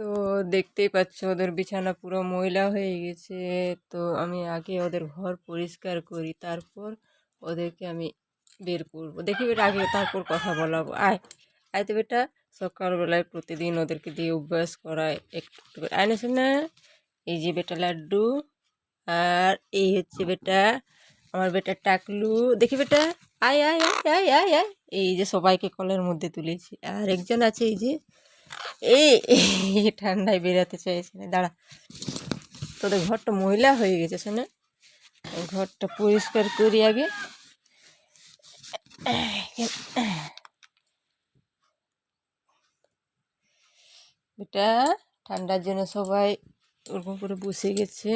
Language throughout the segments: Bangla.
তো দেখতেই পাচ্ছ ওদের বিছানা পুরো ময়লা হয়ে গেছে। তো আমি আগে ওদের ঘর পরিষ্কার করি, তারপর ওদেরকে আমি বের করব। দেখি বেটা আগে তারপর কথা বলাবো। আয় আয় তো বেটা, সকালবেলায় প্রতিদিন ওদেরকে দিয়ে অভ্যাস করায় একটু আয় না এই যে বেটা লাড্ডু, আর এই হচ্ছে বেটা আমার বেটা টাকলু। দেখি বেটা, আয় আয় আয় আয় আয় আয়, এই যে সবাইকে কলের মধ্যে তুলেছি। আর একজন আছে এই যে এই ঠান্ডায় বেরাতে চাইছে না। দাঁড়া। তোদের ঘরটা ময়লা হয়ে গেছে, শোনা ঘরটা পরিষ্কার করি আগে। এটা ঠান্ডার জন্য সবাই ওরকম করে বসে গেছে।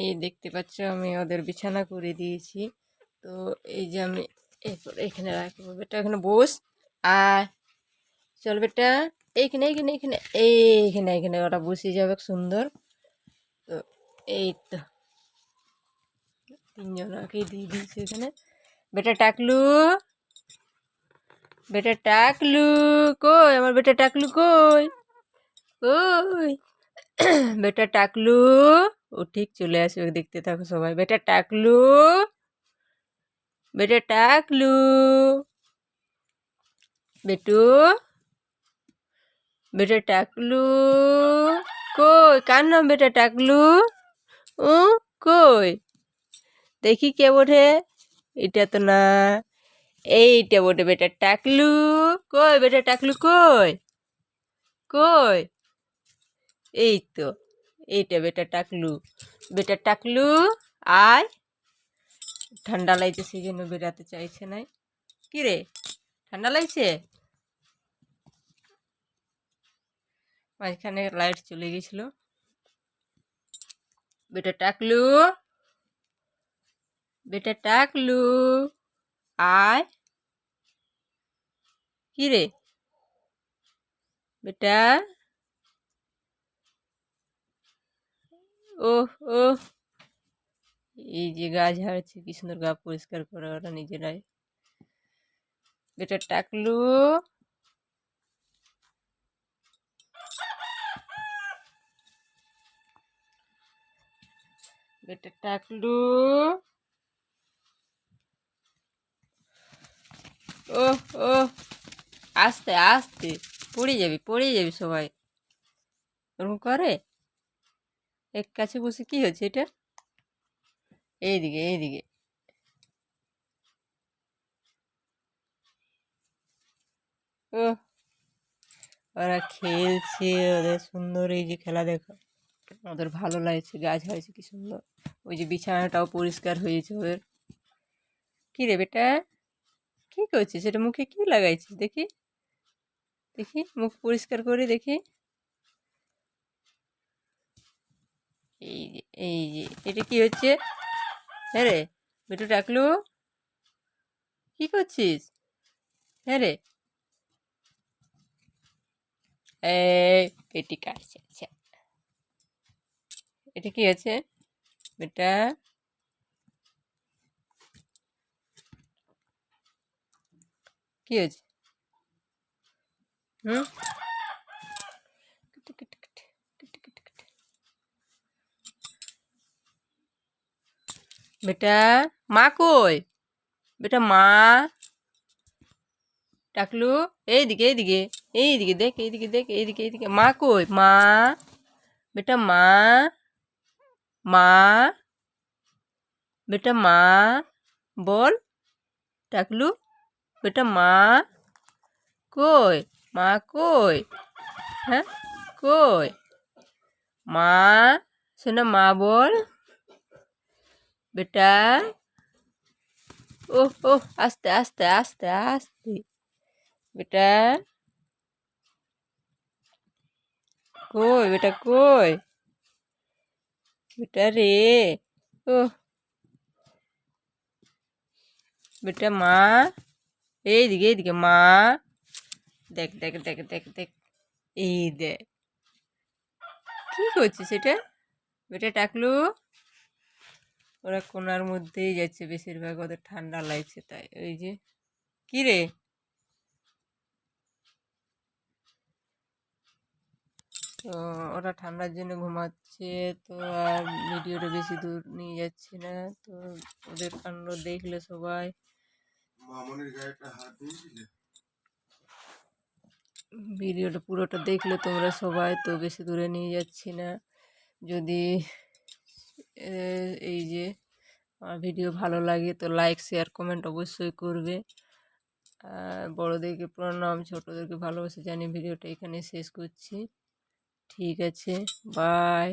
এই দেখতে পাচ্ছ আমি ওদের বিছানা করে দিয়েছি। তো এই যে আমি এরপর এখানে রাখব বেটা, এখানে বস। আয়। চল বেটা, এইখানে এইখানে এইখানে এইখানে এইখানে ওরা বসে যাবে, সুন্দর। তো এই তো। তিনজনকেই দিয়ে দিয়েছি এখানে। বেটা টাকলু বেটা টাকলু কই? আমার বেটা টাকলু কই? কই? বেটা টাকলু। ও ঠিক চলে আসবে দেখতে থাকো সবাই। বেটা টাকলু! বেটা টাকলু! বেটু! বেটা টাকলু! কই? কার নাম বেটা টাকলু? ও কই? দেখি কে ওঠে এটা তো না। এইটা ওঠে বেটা টাকলু। কই বেটা টাকলু, কই? কই? এই তো। এইটা বেটা টাকলু। বেটা টাকলু, আয়। ঠান্ডা লাগছে সেই জন্য বেরাতে চাইছে নাই। কি রে? ঠান্ডা লাগছে? মাঝখানে লাইট চলে গেছিল। বেটা টাকলু। বেটা টাকলু, আয়। কি রে? বেটা ও ও এই যে গা ঝাড়ছে, কি সুন্দর গা পরিষ্কার করে ওরা নিজেরাই। বেটা টাকলু। বেটা টাকলু। ও ও আস্তে আস্তে। পড়ে যাবি পড়ে যাবি সবাই। ওরকম করে? এক কাছে বসে কি হচ্ছে এটা? এইদিকে এইদিকে। ও ওরা খেলছে ওদের সুন্দর এই যে খেলা দেখো। ওদের ভালো লাগছে গাছ হয়েছে কি সুন্দর। ওই যে বিছানাটাও পরিষ্কার হয়েছে ওদের। কী রে বেটা? কী করছিস? সেটা মুখে কী লাগাইছিস? দেখি। দেখি, মুখ পরিষ্কার করে দেখি। এই যে এই যে, এটা কি হচ্ছে? হ্যাঁ রে, বেটু ডাকলু? কি করছিস? হ্যাঁ রে। এই, পেটি কাটছে আচ্ছা। এটা কি আছে বেটা? কি হয়েছে হুম? বেটা মা কই? বেটা মা। টাকলু, এইদিকে এইদিকে এইদিকে দেখ এইদিকে দেখ, এইদিকে এইদিকে। মা কই? মা। বেটা মা। মা। বেটা মা। বল। টাকলু, বেটা মা। কই? মা কই? হ্যাঁ? কই? মা। শোনা মা বল। বেটা। ও ও আস্তে আস্তে আস্তে আস্তে। বেটা। কই বেটা কই? বেটা রে ও বেটা মা, এইদিকে এইদিকে মা। দেখ দেখ দেখ দেখ দেখ, এই দেখ। কি করছিস এটা? বেটা, টাকলু। ওরা কোনার মধ্যেই যাচ্ছে বেশিরভাগ ওদের ঠান্ডা লাগছে তাই ওই যে। কী রে? তো ওরা ঠান্ডার জন্য ঘুমাচ্ছে তো আর ভিডিওটা বেশি দূর নিয়ে যাচ্ছি না তো ওদের কাণ্ড দেখলে সবাই। ভিডিওটা পুরোটা দেখলে তোমরা সবাই তো বেশি দূরে নিয়ে যাচ্ছি না। যদি এই যে, আমার ভিডিও ভালো লাগে তো লাইক শেয়ার কমেন্ট অবশ্যই করবে। বড়োদেরকে প্রণাম, ছোটোদেরকে ভালোবাসা জানিয়ে ভিডিওটা এখানে শেষ করছি। ঠিক আছে বাই